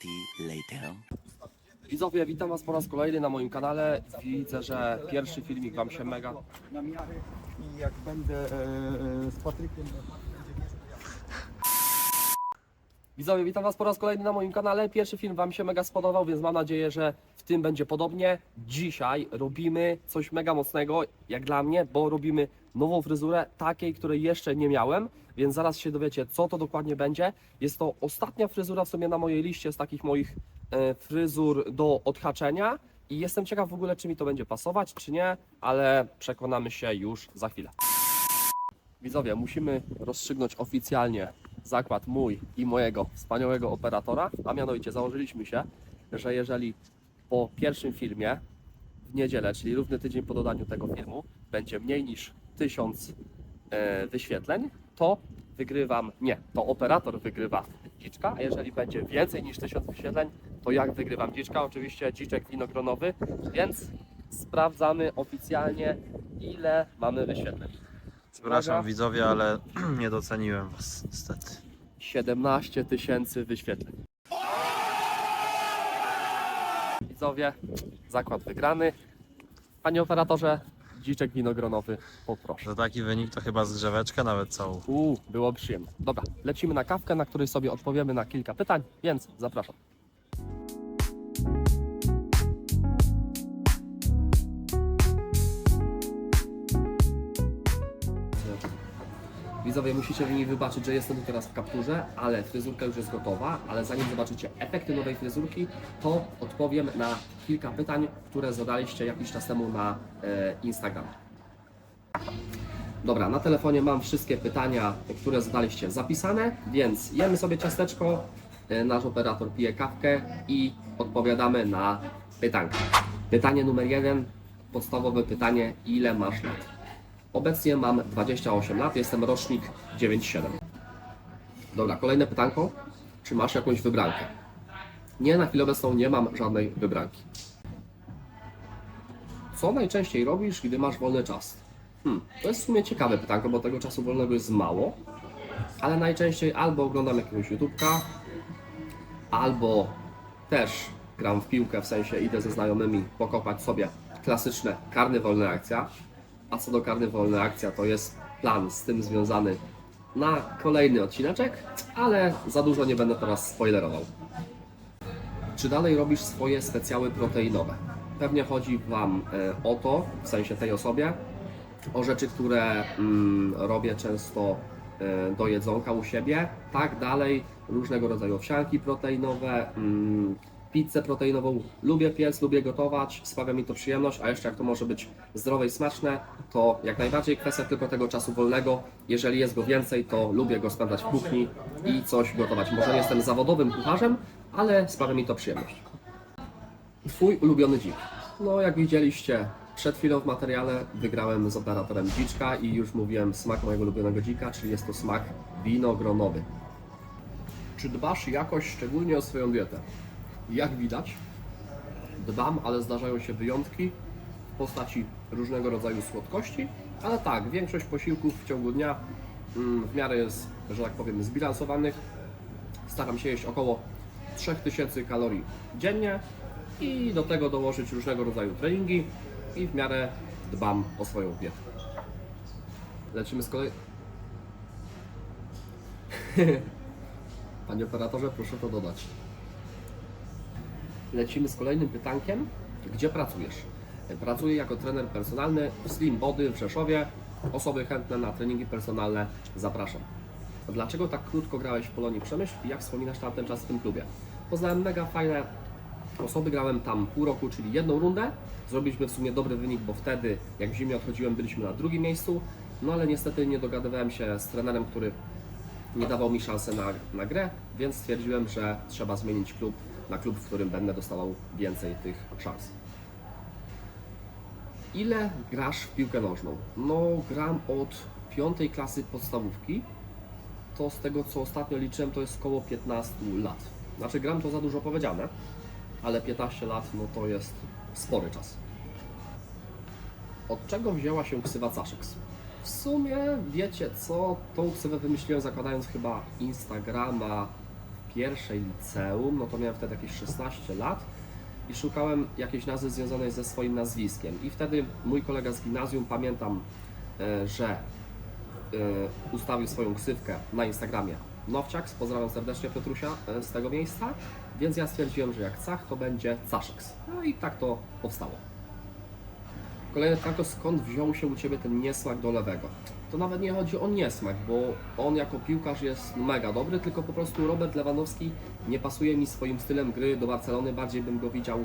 Eternity later. Widzowie, witam Was po raz kolejny na moim kanale. Widzę, że pierwszy filmik Wam się mega... na miarę i jak będę e, e, z Patrykiem Widzowie, witam Was po raz kolejny na moim kanale. Pierwszy film Wam się mega spodobał, więc mam nadzieję, że tym będzie podobnie. Dzisiaj robimy coś mega mocnego, jak dla mnie, bo robimy nową fryzurę, takiej, której jeszcze nie miałem, więc zaraz się dowiecie, co to dokładnie będzie. Jest to ostatnia fryzura w sumie na mojej liście z takich moich e, fryzur do odhaczenia i jestem ciekaw w ogóle, czy mi to będzie pasować, czy nie, ale przekonamy się już za chwilę. Widzowie, musimy rozstrzygnąć oficjalnie zakład mój i mojego wspaniałego operatora, a mianowicie założyliśmy się, że jeżeli po pierwszym filmie w niedzielę, czyli równy tydzień po dodaniu tego filmu, będzie mniej niż 1000 e, wyświetleń, to wygrywam, nie, to operator wygrywa dziczka, a jeżeli będzie więcej niż 1000 wyświetleń, to jak wygrywam dziczka? Oczywiście dziczek winogronowy, więc sprawdzamy oficjalnie, ile mamy wyświetleń. Przepraszam Uwaga. widzowie, ale nie doceniłem was niestety. 17 tysięcy wyświetleń. Widzowie, zakład wygrany. Panie operatorze, dziczek winogronowy, poproszę. Za taki wynik to chyba zgrzeweczkę nawet całą. Uuu, było przyjemnie. Dobra, lecimy na kawkę, na której sobie odpowiemy na kilka pytań, więc zapraszam. Widzowie, musicie mi wybaczyć, że jestem tu teraz w kapturze, ale fryzurka już jest gotowa, ale zanim zobaczycie efekty nowej fryzurki, to odpowiem na kilka pytań, które zadaliście jakiś czas temu na e, Instagram. Dobra, na telefonie mam wszystkie pytania, które zadaliście zapisane, więc jemy sobie ciasteczko, e, nasz operator pije kawkę i odpowiadamy na pytanka. Pytanie numer jeden, podstawowe pytanie, ile masz lat? Obecnie mam 28 lat, jestem rocznik 97. Dobra, kolejne pytanko, czy masz jakąś wybrankę? Nie, na chwilę obecną nie mam żadnej wybranki. Co najczęściej robisz, gdy masz wolny czas? Hmm, to jest w sumie ciekawe pytanko, bo tego czasu wolnego jest mało, ale najczęściej albo oglądam jakiegoś YouTubka, albo też gram w piłkę, w sensie idę ze znajomymi pokopać sobie klasyczne karny wolne akcja. A co do karny wolne akcja, to jest plan z tym związany na kolejny odcineczek, ale za dużo nie będę teraz spoilerował. Czy dalej robisz swoje specjały proteinowe? Pewnie chodzi Wam e, o to, w sensie tej osobie, o rzeczy, które mm, robię często e, do jedzonka u siebie. Tak dalej, różnego rodzaju owsianki proteinowe, mm, pizzę proteinową. Lubię piec, lubię gotować, sprawia mi to przyjemność, a jeszcze jak to może być zdrowe i smaczne, to jak najbardziej kwestia tylko tego czasu wolnego. Jeżeli jest go więcej, to lubię go spędzać w kuchni i coś gotować. Może nie jestem zawodowym kucharzem, ale sprawia mi to przyjemność. Twój ulubiony dzik. No, jak widzieliście przed chwilą w materiale, wygrałem z operatorem dziczka i już mówiłem smak mojego ulubionego dzika, czyli jest to smak winogronowy. Czy dbasz jakoś szczególnie o swoją dietę? Jak widać, dbam, ale zdarzają się wyjątki w postaci różnego rodzaju słodkości, ale tak, większość posiłków w ciągu dnia mm, w miarę jest, że tak powiem, zbilansowanych. Staram się jeść około 3000 kalorii dziennie i do tego dołożyć różnego rodzaju treningi i w miarę dbam o swoją dietę. Lecimy z kolei. Panie operatorze, proszę to dodać. Lecimy z kolejnym pytankiem. Gdzie pracujesz? Pracuję jako trener personalny w Slim Body w Rzeszowie. Osoby chętne na treningi personalne zapraszam. Dlaczego tak krótko grałeś w Polonii Przemyśl i jak wspominasz tamten czas w tym klubie? Poznałem mega fajne osoby, grałem tam pół roku, czyli jedną rundę. Zrobiliśmy w sumie dobry wynik, bo wtedy, jak w zimie odchodziłem, byliśmy na drugim miejscu. No ale niestety nie dogadywałem się z trenerem, który nie dawał mi szansy na, na grę, więc stwierdziłem, że trzeba zmienić klub na klub, w którym będę dostawał więcej tych szans. Ile grasz w piłkę nożną? No, gram od piątej klasy podstawówki. To z tego, co ostatnio liczyłem, to jest około 15 lat. Znaczy, gram to za dużo powiedziane, ale 15 lat, no to jest spory czas. Od czego wzięła się ksywa Caszex? W sumie, wiecie co, tą ksywę wymyśliłem zakładając chyba Instagrama w pierwszej liceum, no to miałem wtedy jakieś 16 lat i szukałem jakiejś nazwy związanej ze swoim nazwiskiem. I wtedy mój kolega z gimnazjum, pamiętam, e, że e, ustawił swoją ksywkę na Instagramie Nowciaks, pozdrawiam serdecznie Piotrusia e, z tego miejsca, więc ja stwierdziłem, że jak Cach to będzie Caszeks. No i tak to powstało. Kolejne pytanko, skąd wziął się u Ciebie ten niesmak do lewego? To nawet nie chodzi o niesmak, bo on jako piłkarz jest mega dobry, tylko po prostu Robert Lewandowski nie pasuje mi swoim stylem gry do Barcelony. Bardziej bym go widział e,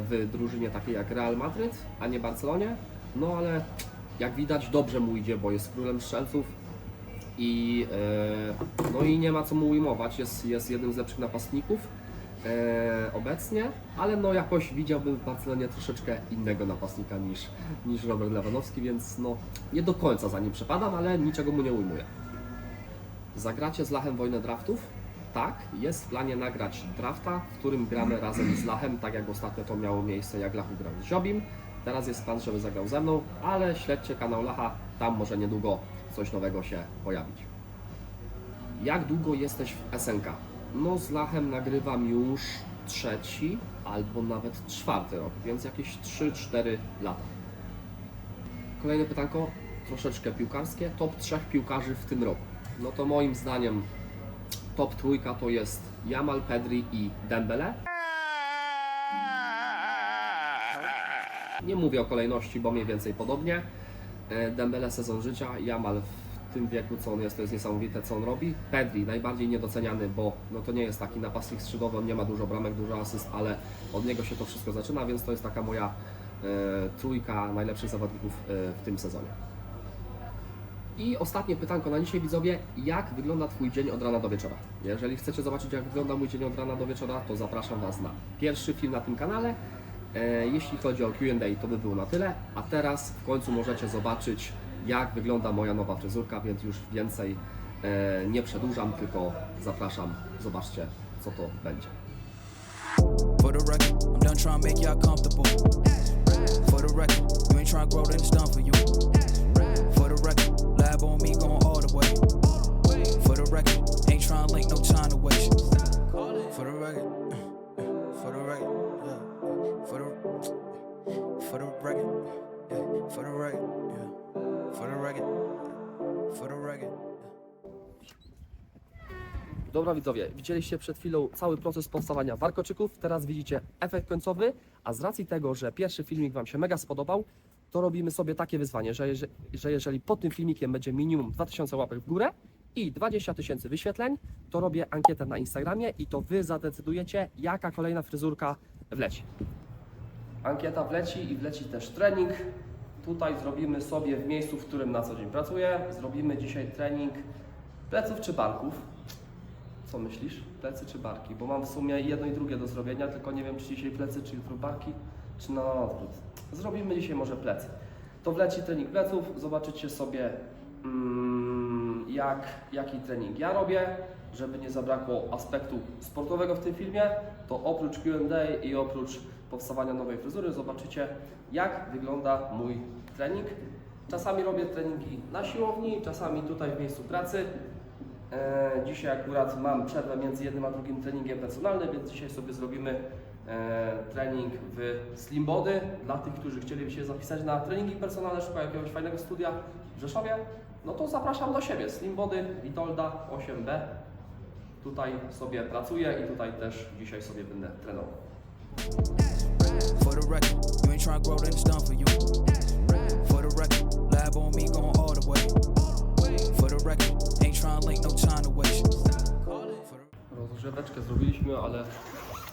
w drużynie takiej jak Real Madryt, a nie Barcelonie. No ale jak widać dobrze mu idzie, bo jest królem strzelców i, e, no i nie ma co mu ujmować. Jest, jest jednym z lepszych napastników obecnie, ale no jakoś widziałbym w Barcelonie troszeczkę innego napastnika niż, niż Robert Lewandowski, więc no nie do końca za nim przepadam, ale niczego mu nie ujmuję. Zagracie z Lachem wojnę draftów? Tak, jest w planie nagrać drafta, w którym gramy razem z Lachem, tak jak ostatnio to miało miejsce, jak Lachu grał z Ziobim. Teraz jest plan, żeby zagrał ze mną, ale śledźcie kanał Lacha, tam może niedługo coś nowego się pojawić. Jak długo jesteś w SNK? No z Lachem nagrywam już trzeci albo nawet czwarty rok, więc jakieś 3-4 lata. Kolejne pytanko, troszeczkę piłkarskie. Top trzech piłkarzy w tym roku. No to moim zdaniem top trójka to jest Jamal, Pedri i Dembele. Nie mówię o kolejności, bo mniej więcej podobnie. E, Dembele sezon życia, Jamal w tym wieku, co on jest, to jest niesamowite, co on robi. Pedri najbardziej niedoceniany, bo no to nie jest taki napastnik skrzydłowy, on nie ma dużo bramek, dużo asyst, ale od niego się to wszystko zaczyna, więc to jest taka moja e, trójka najlepszych zawodników e, w tym sezonie. I ostatnie pytanko na dzisiaj widzowie, jak wygląda Twój dzień od rana do wieczora? Jeżeli chcecie zobaczyć jak wygląda mój dzień od rana do wieczora, to zapraszam Was na pierwszy film na tym kanale. E, Jeśli chodzi o Q&A to by było na tyle, a teraz w końcu możecie zobaczyć jak wygląda moja nowa fryzurka, więc już więcej e, nie przedłużam, tylko zapraszam, zobaczcie co to będzie. For the yeah. For the, yeah. Dobra widzowie, widzieliście przed chwilą cały proces powstawania warkoczyków, teraz widzicie efekt końcowy, a z racji tego, że pierwszy filmik Wam się mega spodobał, to robimy sobie takie wyzwanie, że, że jeżeli pod tym filmikiem będzie minimum 2000 łapek w górę i 20 tysięcy wyświetleń, to robię ankietę na Instagramie i to Wy zadecydujecie, jaka kolejna fryzurka wleci. Ankieta wleci i wleci też trening. Tutaj zrobimy sobie w miejscu, w którym na co dzień pracuję, zrobimy dzisiaj trening pleców czy barków. Co myślisz? Plecy czy barki? Bo mam w sumie jedno i drugie do zrobienia, tylko nie wiem, czy dzisiaj plecy, czy jutro barki, czy na odwrót. Zrobimy dzisiaj może plecy. To wleci trening pleców, zobaczycie sobie mm, jak, jaki trening ja robię, żeby nie zabrakło aspektu sportowego w tym filmie, to oprócz Q&A i oprócz powstawania nowej fryzury zobaczycie jak wygląda mój trening. Czasami robię treningi na siłowni, czasami tutaj w miejscu pracy. E, Dzisiaj akurat mam przerwę między jednym a drugim treningiem personalnym, więc dzisiaj sobie zrobimy e, trening w Slim Body. Dla tych, którzy chcieliby się zapisać na treningi personalne, szukają jakiegoś fajnego studia w Rzeszowie, no to zapraszam do siebie. Slim Body, Witolda 8B. Tutaj sobie pracuję i tutaj też dzisiaj sobie będę trenował. For the record, you ain't trying to grow, then it's done for you. For the record, lab on me going all the way. For the record, ain't trying to link, no time to waste. Rozgrzeweczkę zrobiliśmy, ale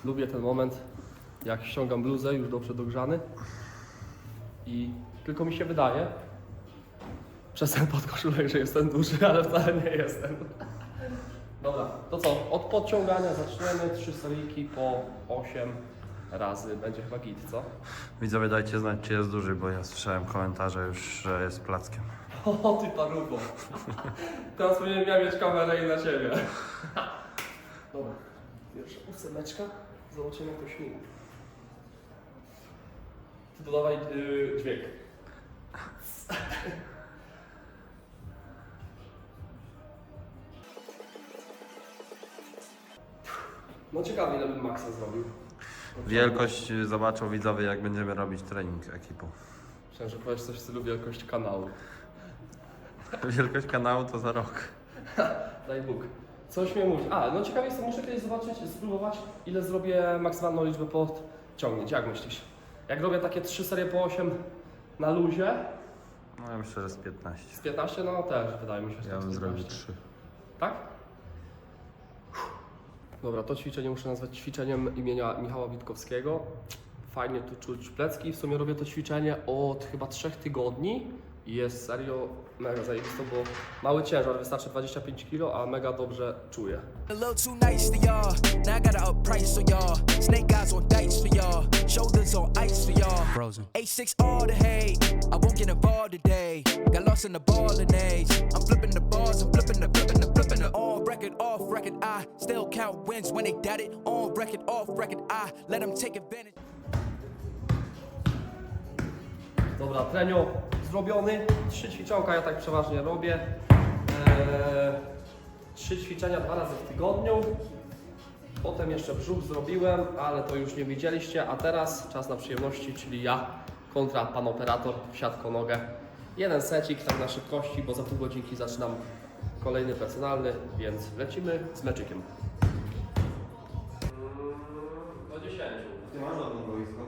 lubię ten moment, jak ściągam bluzę już dobrze dogrzany i tylko mi się wydaje, przez ten podkoszulek, że jestem duży, ale wcale nie jestem. Dobra, to co? Od podciągania zaczniemy, trzy seriki po 8 razy, będzie chyba git, co? Widzowie dajcie znać czy jest duży, bo ja słyszałem komentarze już, że jest plackiem. O ty parubo. Teraz powinienem ja mieć kamerę i na ciebie. Dobra, pierwsza ósemeczka. Zobaczymy jak to śmiga. Ty dodawaj yy, dźwięk. No ciekawe ile bym maksa zrobił. Wielkość y, zobaczą widzowie, jak będziemy robić trening ekipą. Myślałem, że powiesz coś w stylu wielkość kanału. Wielkość kanału to za rok. Daj Bóg. Coś mnie mówi. A, no ciekawie jestem, muszę kiedyś zobaczyć, spróbować, ile zrobię maksymalną liczbę podciągnięć. Jak myślisz? Jak robię takie 3 serie po 8 na luzie, No ja myślę, że z 15. z 15, no też wydaje mi się, że Ja tak bym z zrobił 15. 3. Tak? Dobra, to ćwiczenie muszę nazwać ćwiczeniem imienia Michała Witkowskiego. Fajnie tu czuć plecki. W sumie robię to ćwiczenie od chyba 3 tygodni i jest serio mega zajebiste, bo mały ciężar, wystarczy 25 kg, a mega dobrze czuję. A little too nice for y'all. Now I gotta up price for y'all. Snake eyes on dice for y'all. Shoulders on ice for y'all. Frozen. A6 all the hate. I won't get involved today. Got lost in the ballin' age. I'm flipping the bars, I'm flipping the, flipping the, flipping the. On record, off record, I still count wins when they doubt it. On record, off record, I let them take advantage. Dobra, trenio zrobiony. Trzy ćwiczonka ja tak przeważnie robię. Eee, trzy ćwiczenia dwa razy w tygodniu. Potem jeszcze brzuch zrobiłem, ale to już nie widzieliście. A teraz czas na przyjemności, czyli ja kontra pan operator w siatko nogę. Jeden secik tak na szybkości, bo za pół godzinki zaczynam kolejny personalny, więc lecimy z meczykiem. Do 10. Ty masz jedno boisko?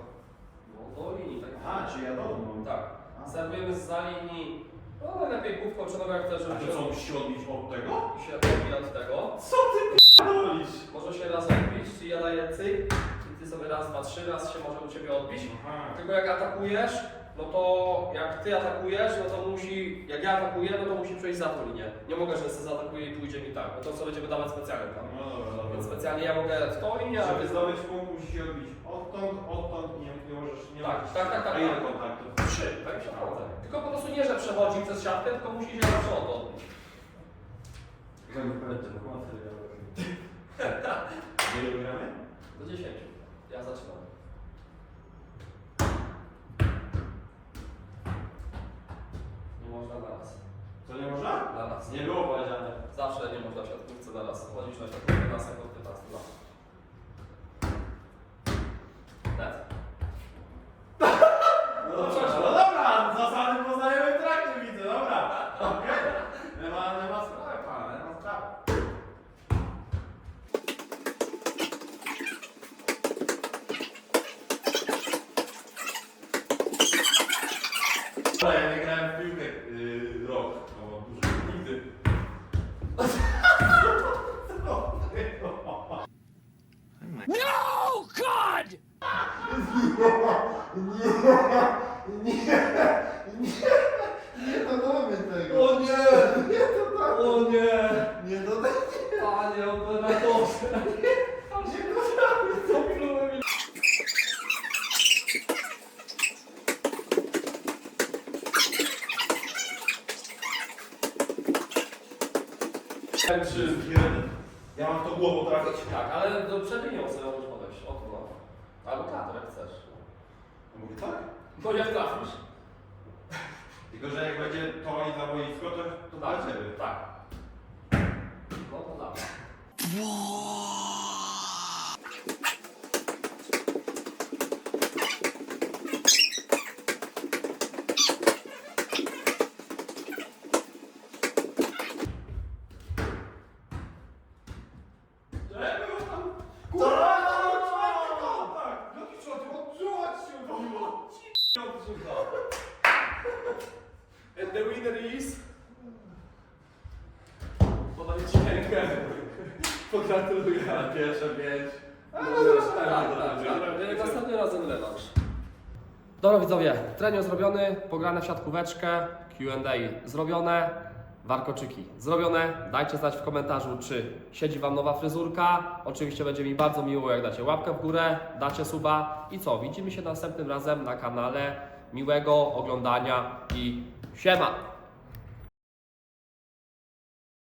No, do linii tak. A, czy ja domu? Tak. Serwujemy z za linii. No najlepiej główką nogą jak chcesz, żeby się musi się odbić od tego? się odbija od tego. Co ty p***dolisz? Może się raz odbić, czyli ja daję cyk i ty sobie raz, dwa, trzy raz się może u ciebie odbić. Aha. Tylko jak atakujesz, no to jak ty atakujesz, no to musi, jak ja atakuję, no to musi przejść za tą linię. Nie mogę, że sobie zaatakuje i pójdzie mi tak, bo to co będziemy dawać specjalnie tam. No dobra, dobra. Więc specjalnie ja mogę w tą linię, a Żeby ty zdobyć punkt musi się odbić odtąd, odtąd, nie, nie możesz, nie Tak, możesz. tak, tak, tak, A ile tak. kontaktów? Trzy, tak się naprawdę. Tylko po prostu nie, że przechodzi przez siatkę, tylko musi się o to odbić. Ile gramy? Do 10. Ja zaczynam. Można na raz. Co nie można? Na raz. Nie było powiedziane. Zawsze nie można w siatkówce na raz. Chodzisz na siatkówkę na 15 lat. Net. No dobra, no dobra, zasady poznajemy w trakcie, widzę, dobra. Okej. Nie ma, nie ma sprawy, pana, nie ma sprawy. Ale ja nie grałem w piłkę yy, rok, no dużo, nigdy. Nie dodamy tego. O nie! Nie dodamy. O nie! Nie dodamy. Panie operatorze! Nie dodamy. Zaplułem mi Jeden. Ja mam to głową trafić? Tak, ale do przewinią sobie możesz podejść. O tu no. Albo klatę, jak chcesz. Mówię tak? No jak trafisz. Tylko, że jak będzie to i za boisko, to, to dla Tak, ciebie. tak. No to dawaj. To czwarty kontakt! Jaki czwarty? Odczuwać się odbiło! Ci odrzuca. And the winner is... Podaj ci rękę. Pogratuluję. Na pierwsze pięć. Tak, tak, tak. Następnym razem rewanż. Dobra widzowie, trening zrobiony, pograne w siatkóweczkę, Q&A zrobione, warkoczyki zrobione. Dajcie znać w komentarzu, czy siedzi Wam nowa fryzurka. Oczywiście będzie mi bardzo miło, jak dacie łapkę w górę, dacie suba. I co, widzimy się następnym razem na kanale. Miłego oglądania i siema!